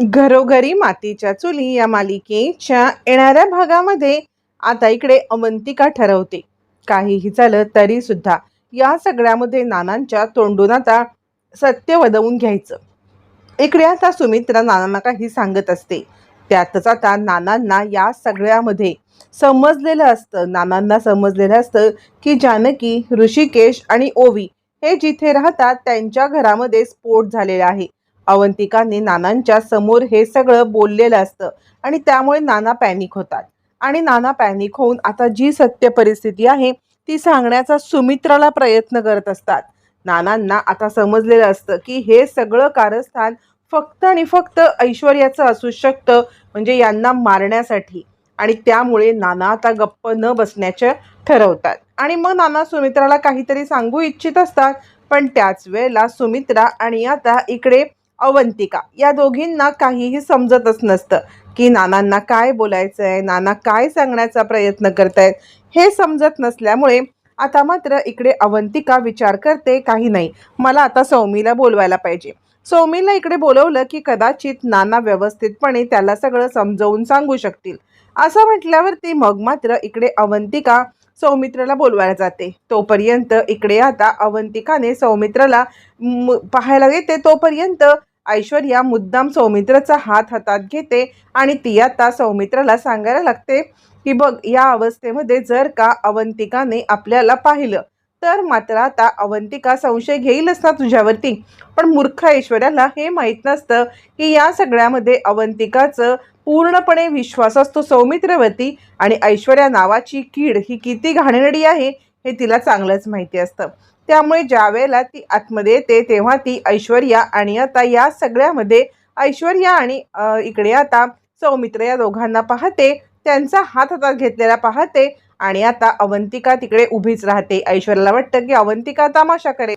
घरोघरी मातीच्या चुली या मालिकेच्या येणाऱ्या भागामध्ये आता इकडे अवंतिका ठरवते. काहीही झालं तरी सुद्धा या सगळ्यामध्ये नानांच्या तोंडून आता सत्य वदवून घ्यायचं. इकडे आता सुमित्रा नानांना काही सांगत असते. त्यातच आता नानांना या सगळ्यामध्ये समजलेलं असतं. नानांना समजलेलं असतं की जानकी ऋषिकेश आणि ओवी हे जिथे राहतात त्यांच्या घरामध्ये स्फोट झालेला आहे. अवंतिकाने नानांच्या समोर हे सगळं बोललेलं असतं. आणि त्यामुळे नाना पॅनिक होतात. आणि नाना पॅनिक होऊन आता जी सत्य परिस्थिती आहे ती सांगण्याचा सुमित्राला प्रयत्न करत असतात. नानांना आता समजलेलं असतं की हे सगळं कारस्थान फक्त आणि फक्त ऐश्वर्याचं असू शकतं म्हणजे यांना मारण्यासाठी. आणि त्यामुळे नाना आता गप्प न बसण्याचे ठरवतात. आणि मग नाना सुमित्राला काहीतरी सांगू इच्छित असतात. पण त्याच वेळेला सुमित्रा आणि आता इकडे अवंतिका. या दोघींना काहीही समजतच नसतं की नानांना काय बोलायचं आहे नाना काय सांगण्याचा प्रयत्न करतायत हे समजत नसल्यामुळे आता मात्र इकडे अवंतिका विचार करते काही नाही. मला आता सौमीला बोलवायला पाहिजे. सौमीला इकडे बोलवलं की कदाचित नाना व्यवस्थितपणे त्याला सगळं समजवून सांगू शकतील. असं म्हटल्यावरती मग मात्र इकडे अवंतिका सौमित्राला बोलवायला जाते. तोपर्यंत इकडे आता अवंतिकाने सौमित्राला पाहायला येते. तोपर्यंत ऐश्वर्या मुद्दाम सौमित्राचा हात हातात घेते आणि ती आता सौमित्राला सांगायला लागते की बघ या अवस्थेमध्ये जर का अवंतिकाने आपल्याला पाहिलं तर मात्र आता अवंतिका संशय घेईलच ना तुझ्यावरती. पण मूर्ख ऐश्वर्याला हे माहीत नसतं की या सगळ्यामध्ये अवंतिकाचं पूर्णपणे विश्वास असतो सौमित्रवती आणि ऐश्वर्या नावाची कीड ही किती घाणेरडी आहे हे तिला चांगलंच माहिती असतं. त्यामुळे ज्या वेळेला ती आतमध्ये येते तेव्हा ती ऐश्वर्या आणि आता या सगळ्यामध्ये ऐश्वर्या आणि इकडे आता सौमित्र या दोघांना पाहते त्यांचा हात हातात घेतलेला पाहते आणि आता अवंतिका तिकडे उभीच राहते. ऐश्वर्याला वाटतं की अवंतिका तमाशा करे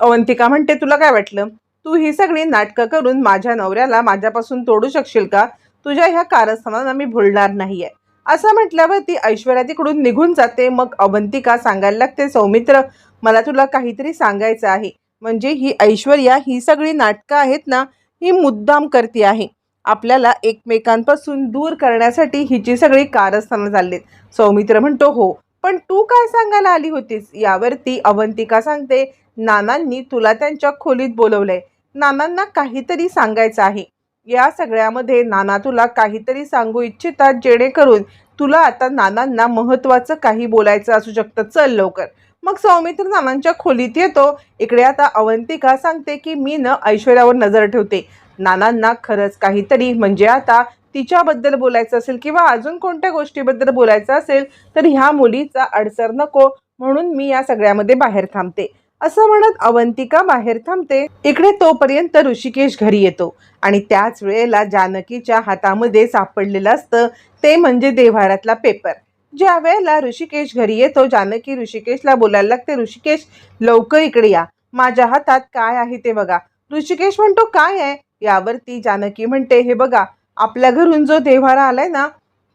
अवंतिका म्हणते तुला काय वाटलं? तू ही सगळी नाटकं करून माझ्या नवऱ्याला माझ्यापासून तोडू शकशील का? तुझ्या ह्या कारस्थानांना मी भुलणार नाहीये. असं म्हटल्यावर ती ऐश्वर्या तिकडून निघून जाते. मग अवंतिका सांगायला लागते सौमित्र मला तुला काहीतरी सांगायचं आहे. म्हणजे ही ऐश्वर्या ही सगळी नाटकं आहेत ना ही मुद्दाम करते आहे. आपल्याला एकमेकांपासून दूर करण्यासाठी हिची सगळी कारस्थानं चाललीत. सौमित्र म्हणतो हो पण तू काय सांगायला आली होतीस? यावरती अवंतिका सांगते नानांनी तुला त्यांच्या खोलीत बोलवलंय. नानांना काहीतरी सांगायचं आहे. या सगळ्यामध्ये नाना तुला काहीतरी सांगू इच्छितात जेणेकरून तुला आता नानांना महत्त्वाचं काही बोलायचं असू शकतं. चल लवकर. मग सौमित्र नानांच्या खोलीत येतो. इकडे आता अवंतिका सांगते की मी न ऐश्वर्यावर नजर ठेवते. नानांना खरंच काहीतरी म्हणजे आता तिच्याबद्दल बोलायचं असेल किंवा अजून कोणत्या गोष्टीबद्दल बोलायचं असेल तर ह्या मुलीचा अडसर नको म्हणून मी या सगळ्यामध्ये बाहेर थांबते. असं म्हणत अवंतिका बाहेर थांबते. इकडे तोपर्यंत ऋषिकेश घरी येतो. आणि त्याच वेळेला जानकीच्या हातामध्ये सापडलेलं असतं. ते म्हणजे देव्हारातला पेपर. ज्या वेळेला ऋषिकेश घरी येतो जानकी ऋषिकेशला बोलायला लागते ऋषिकेश लवकर इकडे या. माझ्या हातात काय आहे ते बघा. ऋषिकेश म्हणतो काय आहे? यावरती जानकी म्हणते हे बघा आपल्या घरून जो देव्हारा आलाय ना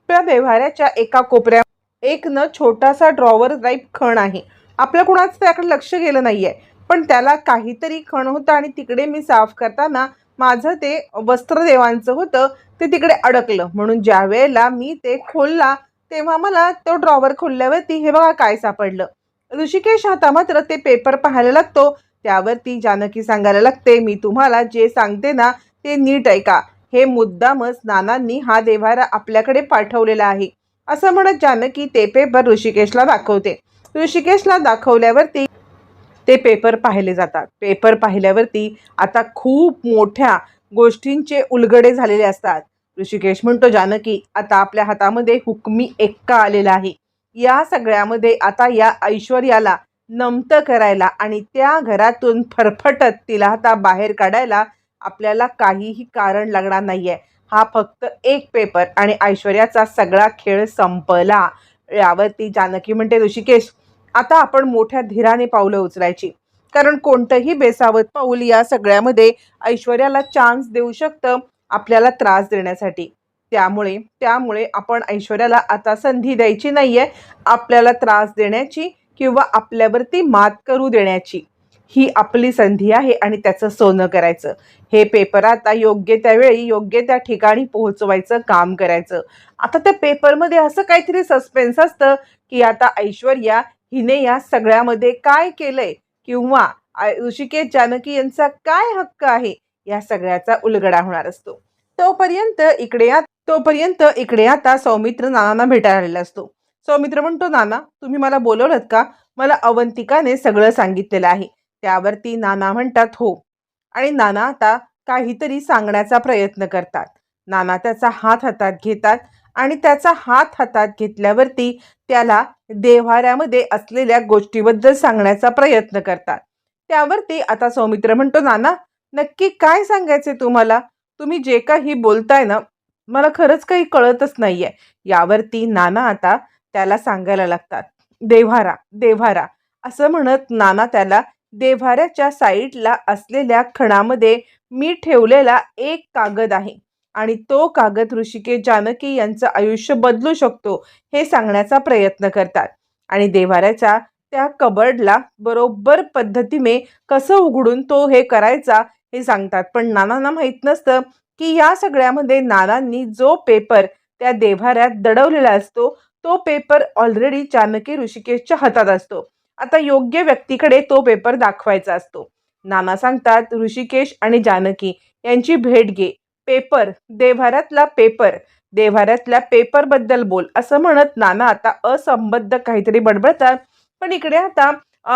त्या देव्हाऱ्याच्या एका कोपऱ्या एक न छोटासा ड्रॉवर टाईप खण आहे. आपल्या कुणाचं त्याकडे लक्ष गेलं नाही आहे पण त्याला काहीतरी खण होतं आणि तिकडे मी साफ करताना माझं ते वस्त्रदेवांचं होतं ते तिकडे अडकलं. म्हणून ज्या वेळेला मी ते खोलला तेव्हा मला तो ड्रॉवर खोलल्यावरती हे बघा काय सापडलं. ऋषिकेश आता मात्र ते पेपर पाहायला लागतो. त्यावरती जानकी सांगायला लागते मी तुम्हाला जे सांगते ना ते नीट ऐका. हे मुद्दामच नानांनी हा देवारा आपल्याकडे पाठवलेला आहे. असं म्हणत जानकी ते पेपर ऋषिकेशला दाखवते. ऋषिकेशला दाखवल्यावरती ते पेपर पाहिले जातात. पेपर पाहिल्यावरती आता खूप मोठ्या गोष्टींचे उलगडे झालेले असतात. ऋषिकेश म्हणतो जानकी आता आपल्या हातामध्ये हुकमी एक्का आलेला आहे. या सगळ्यामध्ये आता या ऐश्वर्याला नमतं करायला आणि त्या घरातून फरफटत तिला आता बाहेर काढायला आपल्याला काहीही कारण लागणार नाही आहे हा फक्त एक पेपर आणि ऐश्वर्याचा सगळा खेळ संपला. यावरती जानकी म्हणते ऋषिकेश आता आपण मोठ्या धीराने पावलं उचलायची. कारण कोणतंही बेसावत पाऊल या सगळ्यामध्ये ऐश्वर्याला चान्स देऊ शकतं आपल्याला त्रास देण्यासाठी. त्यामुळे त्यामुळे आपण ऐश्वर्याला आता संधी द्यायची नाही आहे आपल्याला त्रास देण्याची किंवा आपल्यावरती मात करू देण्याची ही आपली संधी आहे आणि त्याचं सोनं करायचं. हे पेपर आता योग्य त्यावेळी योग्य त्या ठिकाणी पोहोचवायचं काम करायचं. आता त्या पेपरमध्ये असं काहीतरी सस्पेन्स असतं की आता ऐश्वर्या हिने या सगळ्यामध्ये काय केलंय? किंवा ऋषिकेश जानकी यांचा काय हक्क आहे? या सगळ्याचा उलगडा होणार असतो. तोपर्यंत इकडे या तोपर्यंत इकडे आता सौमित्र नानांना भेटायला आलेला असतो. सौमित्र म्हणतो नाना तुम्ही मला बोलवलं का? मला अवंतिकाने सगळं सांगितलेलं आहे. त्यावरती नाना म्हणतात हो. आणि नाना आता काहीतरी सांगण्याचा प्रयत्न करतात. नाना त्याचा हात हातात घेतात. आणि त्याचा हात हातात घेतल्यावरती त्याला देव्हाऱ्यामध्ये असलेल्या गोष्टीबद्दल सांगण्याचा प्रयत्न करतात. त्यावरती आता सौमित्र म्हणतो नाना नक्की काय सांगायचे तुम्हाला? तुम्ही जे काही बोलताय ना मला खरंच काही कळतच नाहीये. यावरती नाना आता त्याला सांगायला लागतात देव्हारा देव्हारा. असं म्हणत नाना त्याला देव्हाऱ्याच्या साईडला असलेल्या खणामध्ये मी ठेवलेला एक कागद आहे. आणि तो कागद ऋषिकेश जानकी यांचं आयुष्य बदलू शकतो हे सांगण्याचा प्रयत्न करतात. आणि देवाऱ्याचा त्या कबर्डला बरोबर पद्धतीने कसं उघडून तो हे करायचा हे सांगतात. पण नानांना माहीत नसतं की या सगळ्यामध्ये नानांनी जो पेपर त्या देव्हाऱ्यात दडवलेला असतो तो पेपर ऑलरेडी जानकी ऋषिकेशच्या हातात असतो. आता योग्य व्यक्तीकडे तो पेपर दाखवायचा असतो. नाना सांगतात ऋषिकेश आणि जानकी यांची भेट घे पेपर देव्हाऱ्यातला पेपर देव्हाऱ्यातल्या पेपरबद्दल बोल. असं म्हणत नाना आता असंबद्ध काहीतरी बडबडतात. पण इकडे आता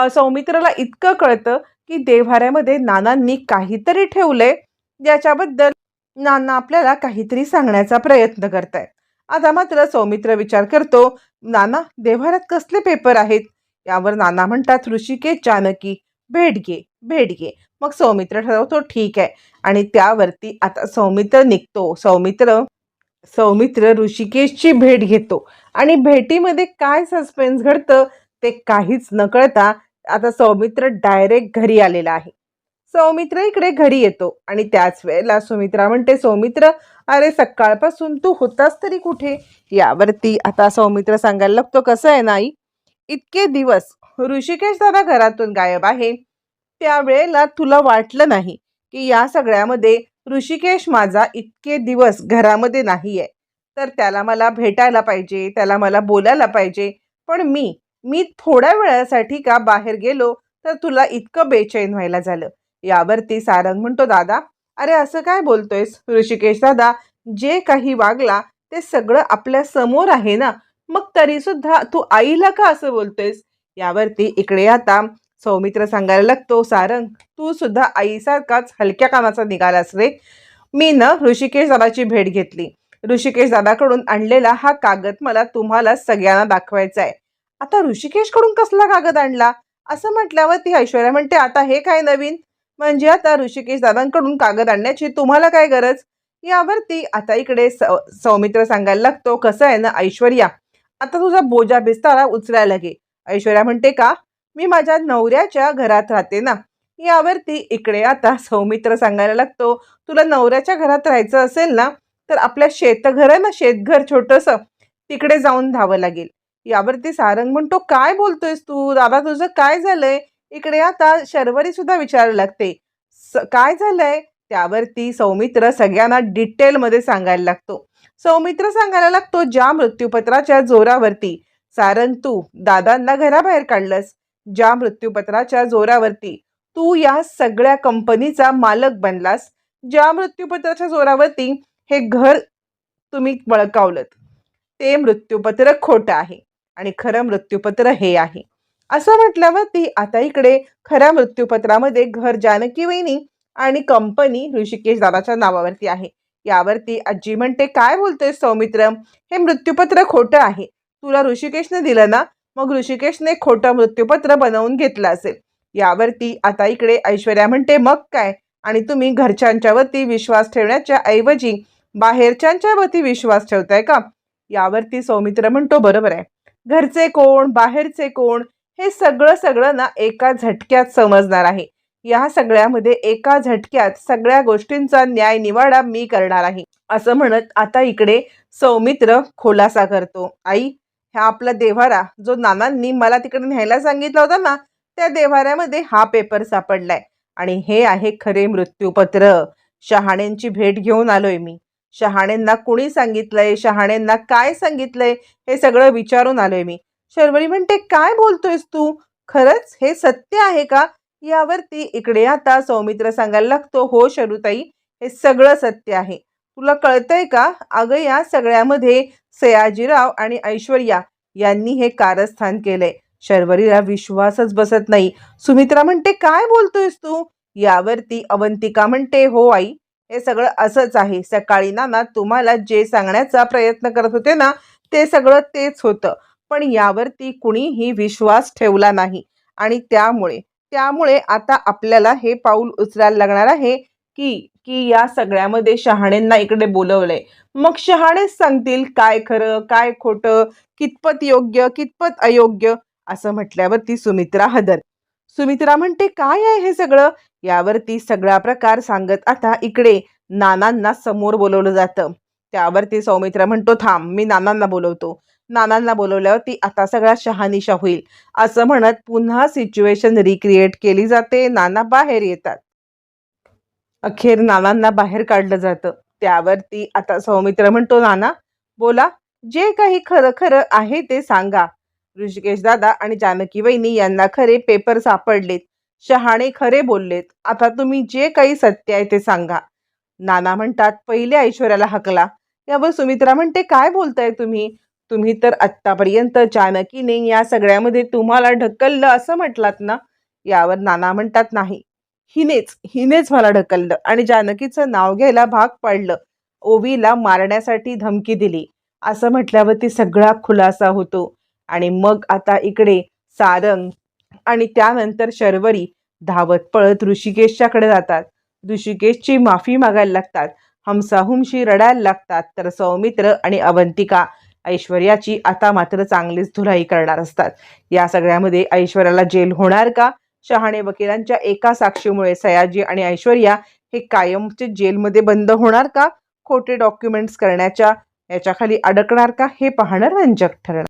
सौमित्राला इतकं कळतं की देव्हाऱ्यामध्ये नानांनी काहीतरी ठेवलंय ज्याच्याबद्दल नाना आपल्याला काहीतरी सांगण्याचा प्रयत्न करताय आता मात्र सौमित्र विचार करतो नाना देव्हाऱ्यात कसले पेपर आहेत? यावर नाना म्हणतात ऋषिकेश जानकी भेट घे भेट घे. मग सौमित्र ठरवतो ठीक आहे. आणि त्यावरती आता सौमित्र निघतो. सौमित्र सौमित्र ऋषिकेशची भेट घेतो. आणि भेटीमध्ये काय सस्पेन्स घडतं ते काहीच न कळता आता सौमित्र डायरेक्ट घरी आलेला आहे. सौमित्र इकडे घरी येतो आणि त्याच वेळेला सुमित्रा म्हणते सौमित्र अरे सकाळपासून तू होतास तरी कुठे? यावरती आता सौमित्र सांगायला लागतो कसं आहे नाही इतके दिवस ऋषिकेश दादा घरातून गायब आहे. त्यावेळेला तुला वाटलं नाही की या सगळ्यामध्ये ऋषिकेश माझा इतके दिवस घरामध्ये नाही आहे तर त्याला मला भेटायला पाहिजे त्याला मला बोलायला पाहिजे. पण मी मी थोड्या वेळासाठी का बाहेर गेलो तर तुला इतकं बेचैन व्हायला झालं. यावरती सारंग म्हणतो दादा अरे असं काय बोलतोयस? ऋषिकेश दादा जे काही वागला ते सगळं आपल्यासमोर आहे ना? मग तरीसुद्धा तू आईला का असं बोलतोयस? यावरती इकडे आता सौमित्र सांगायला लागतो सारंग तू सुद्धा आईसारखाच हलक्या कामाचा निघालास रे. मी न ऋषिकेश दादाची भेट घेतली. ऋषिकेश दादाकडून आणलेला हा कागद मला तुम्हाला सगळ्यांना दाखवायचा आहे आता ऋषिकेशकडून कसला कागद आणला? असं म्हटल्यावर ती ऐश्वर्या म्हणते आता हे काय नवीन? म्हणजे आता ऋषिकेश दादांकडून कागद आणण्याची तुम्हाला काय गरज? यावरती आता इकडे सौमित्र सांगायला लागतो कसं आहे ना ऐश्वर्या? आता तुझा बोजा बिस्तारा उचलायला घे. ऐश्वर्या म्हणते का? मी माझ्या नवऱ्याच्या घरात राहते ना यावरती इकडे आता सौमित्र सांगायला लागतो. तुला नवऱ्याच्या घरात राहायचं असेल ना तर आपल्या शेतघर आहे ना शेतघर छोटंसं तिकडे जाऊन धावं लागेल. यावरती सारंग म्हणतो काय बोलतोयस तू? दादा तुझं काय झालंय? इकडे आता शर्वरी सुद्धा विचारायला लागते. "स- काय झालंय? त्यावरती सौमित्र सगळ्यांना डिटेलमध्ये सांगायला लागतो. सौमित्र सांगायला लागतो ज्या मृत्यूपत्राच्या जोरावरती सारंग तू दादांना घराबाहेर काढलंस. ज्या मृत्यूपत्राच्या जोरावरती तू या सगळ्या कंपनीचा मालक बनलास ज्या मृत्यूपत्राच्या जोरावरती हे घर तुम्ही बळकावलं ते मृत्यूपत्र खोटं आहे आणि खरं मृत्यूपत्र हे आहे. असं म्हटल्यावरती आता इकडे खऱ्या मृत्यूपत्रामध्ये घर जानकी वहिनी आणि कंपनी ऋषिकेश दादाच्या नावावरती आहे. यावरती आजी म्हणते काय बोलतोय सौमित्र? हे मृत्यूपत्र खोटं आहे. तुला ऋषिकेशने दिलं ना मग ऋषिकेशने खोटं मृत्यूपत्र बनवून घेतलं असेल. यावरती आता इकडे ऐश्वर्या म्हणते मग काय? आणि तुम्ही घरच्यांच्यावरती विश्वास ठेवण्याच्या ऐवजी बाहेरच्यांच्यावरती विश्वास ठेवताय का? यावरती सौमित्र म्हणतो बरोबर आहे. घरचे कोण बाहेरचे कोण हे सगळं सगळं ना एका झटक्यात समजणार आहे. या सगळ्यामध्ये एका झटक्यात सगळ्या गोष्टींचा न्याय निवाडा मी करणार आहे. असं म्हणत आता इकडे सौमित्र खुलासा करतो. आई हा आपला देव्हारा जो नानांनी मला तिकडे न्यायला सांगितला होता ना त्या देव्हाऱ्यामध्ये हा पेपर सापडलाय. आणि हे आहे खरे मृत्यूपत्र. शहाण्यांची भेट घेऊन आलोय मी. शहाण्यांना कुणी सांगितलंय? शहाण्यांना काय सांगितलंय? हे सगळं विचारून आलोय मी. शर्वरी म्हणते काय बोलतोयस तू? खरंच हे सत्य आहे का? यावरती इकडे आता सौमित्र सांगायला लागतो हो शरुताई हे सगळं सत्य आहे. तुला कळतंय का? अगं या सगळ्यामध्ये सयाजीराव आणि ऐश्वर्या यांनी हे कारस्थान केलंय. शर्वरीला विश्वासच बसत नाही. सुमित्रा म्हणते काय बोलतोयस तू? यावरती अवंतिका म्हणते हो आई हे सगळं असंच आहे. सकाळी नाना तुम्हाला जे सांगण्याचा प्रयत्न करत होते ना ते सगळं तेच होतं. पण यावरती कुणीही विश्वास ठेवला नाही. आणि त्यामुळे त्यामुळे आता आपल्याला हे पाऊल उचलायला लागणार आहे. की की या सगळ्यामध्ये शहाणेंना इकडे बोलवलंय. मग शहाणेच सांगतील काय खरं काय खोटं कितपत योग्य कितपत अयोग्य असं म्हटल्यावरती सुमित्रा हदर. सुमित्रा म्हणते काय आहे हे सगळं? यावरती सगळा प्रकार सांगत आता इकडे नानांना समोर बोलवलं जातं. त्यावरती सौमित्रा म्हणतो थांब मी नानांना बोलवतो. नानांना बोलवल्यावरती आता सगळा शहानिशा होईल. असं म्हणत पुन्हा सिच्युएशन रिक्रिएट केली जाते. नाना बाहेर येतात. अखेर नानांना बाहेर काढलं जातं. त्यावरती आता सौमित्र म्हणतो नाना बोला जे काही खरं खरं आहे ते सांगा. ऋषिकेश दादा आणि जानकी वहिनी यांना खरे पेपर सापडलेत. शहाणे खरे बोललेत. आता तुम्ही जे काही सत्य आहे ते सांगा. नाना म्हणतात पहिले ऐश्वर्याला हकला. यावर सुमित्रा म्हणते काय बोलताय तुम्ही? तुम्ही तर आत्तापर्यंत जानकीने या सगळ्यामध्ये तुम्हाला ढकललं असं म्हटलात ना? यावर नाना म्हणतात नाही. हिनेच हिनेच मला ढकललं आणि जानकीचं नाव घ्यायला भाग पाडलं. ओवीला मारण्यासाठी धमकी दिली. असं म्हटल्यावरती सगळा खुलासा होतो. आणि मग आता इकडे सारंग आणि त्यानंतर शर्वरी धावत पळत ऋषिकेशच्याकडे जातात. ऋषिकेशची माफी मागायला लागतात. हमसाहुमशी रडायला लागतात. तर सौमित्र आणि अवंतिका ऐश्वर्याची आता मात्र चांगलीच धुलाई करणार असतात. या सगळ्यामध्ये ऐश्वर्याला जेल होणार का? शहाणे वकिलांच्या एका साक्षीमुळे सयाजी आणि ऐश्वर्या हे कायमचे जेलमध्ये बंद होणार का? खोटे डॉक्युमेंट्स करण्याच्या याच्याखाली अडकणार का? हे पाहणं रंजक ठरणार.